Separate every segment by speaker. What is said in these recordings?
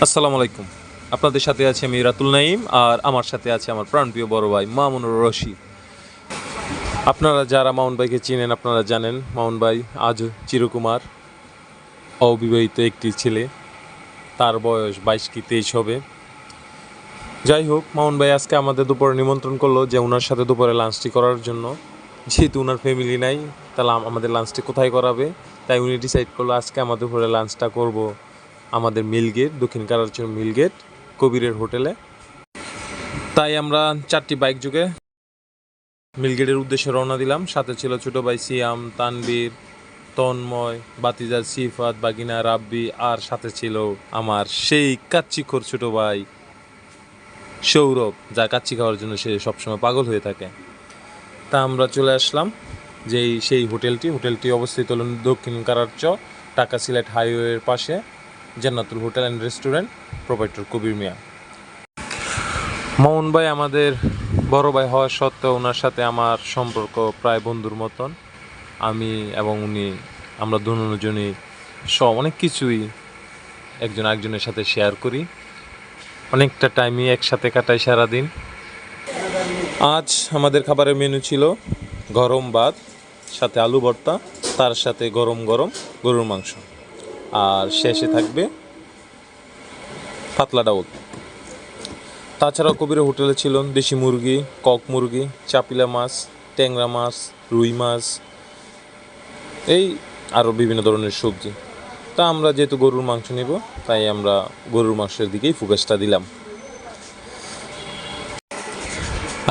Speaker 1: আসসালামু আলাইকুম। আপনাদের সাথে আছে আমি রাতুল নাইম আর আমার সাথে আছে আমার প্রাণপ্রিয় বড় ভাই মামুনুর রশিদ। আপনারা যারা মামুন ভাইকে চিনেন আপনারা জানেন মামুন ভাই আজ চিরকুমার, অবিবাহিত একটি ছেলে। তার বয়স বাইশ কি তেইশ হবে। যাই হোক, মামুন ভাই আজকে আমাদের দুপুরে নিমন্ত্রণ করল যে ওনার সাথে দুপুরে লাঞ্চটি করার জন্য। যেহেতু ওনার ফ্যামিলি নাই, তাহলে আম- আমাদের লাঞ্চটি কোথায় করাবে? তাই উনি ডিসাইড করল আজকে আমাদের দুপুরে লাঞ্চটা করব। আমাদের মিলগেট দক্ষিণ কারারচর মিলগেট কবিরের হোটেলে। তাই আমরা চারটি বাইক যুগে মিলগেটের উদ্দেশ্যে রওনা দিলাম। সাথে ছিল ছোট ভাই সিয়াম, তানবীর, তন্ময়, বাতিজা, সিফাত, বাগিনা, রাব্বি আর সাথে ছিল আমার সেই কাচ্চিখোর ছোট ভাই সৌরভ, যা কাচ্চি খাওয়ার জন্য সে সবসময় পাগল হয়ে থাকে। তা আমরা চলে আসলাম যেই, সেই হোটেলটি। হোটেলটি অবস্থিত হল দক্ষিণ কারারচ টাকা সিলেট হাইওয়ের পাশে। Jannatul hotel and restaurant proprietor Kabir Mia. Mohan ভাই, আমাদের বড় ভাই হওয়া সত্ত্বেও ওনার সাথে আমার সম্পর্ক প্রায় বন্ধুর মতন। আমি এবং উনি, আমরা দুজনই সব, অনেক কিছুই একজন একজনের সাথে শেয়ার করি। অনেকটা টাইমই একসাথে কাটাই সারাদিন। আজ আমাদের খাবারের মেনু ছিল গরম ভাত, সাথে আলু ভর্তা, তার সাথে গরম গরম গরুর মাংস। আর শেষে থাকবে পাতলা ডাউল। তাছাড়াও কবিরের হোটেলে ছিল দেশি মুরগি, কক মুরগি, চাপিলা মাছ, ট্যাংরা মাছ, রুই মাছ, এই আরও বিভিন্ন ধরনের সবজি। তা আমরা যেহেতু গরুর মাংস নিব, তাই আমরা গরুর মাংসের দিকেই ফোকাসটা দিলাম।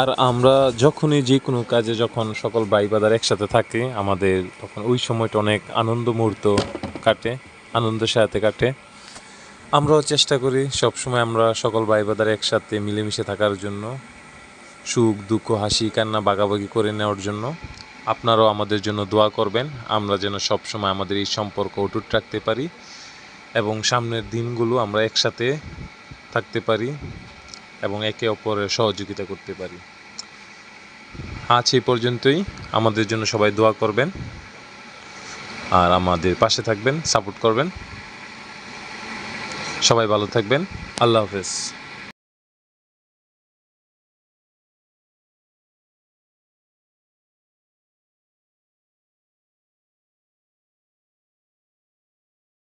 Speaker 1: আর আমরা যখনই যে কোনো কাজে যখন সকল ভাই বাদার একসাথে থাকে, আমাদের তখন ওই সময়টা অনেক আনন্দ মুহূর্ত কাটে। আনন্দের সাথে কাটে। আমরাও চেষ্টা করি সবসময় আমরা সকল ভাই বাদার একসাথে মিলেমিশে থাকার জন্য, সুখ, দুঃখ, হাসি, কান্না বাগাবাগি করে নেওয়ার জন্য। আপনারাও আমাদের জন্য দোয়া করবেন, আমরা যেন সবসময় আমাদের এই সম্পর্ক অটুট রাখতে পারি এবং সামনের দিনগুলো আমরা একসাথে থাকতে পারি এবং একে অপরের সহযোগিতা করতে পারি। আজ এই পর্যন্তই। আমাদের জন্য সবাই দোয়া করবেন। আর আমাদের পাশে থাকবেন সাপোর্ট করবেন। সবাই ভালো থাকবেন। আল্লাহ হাফেজ।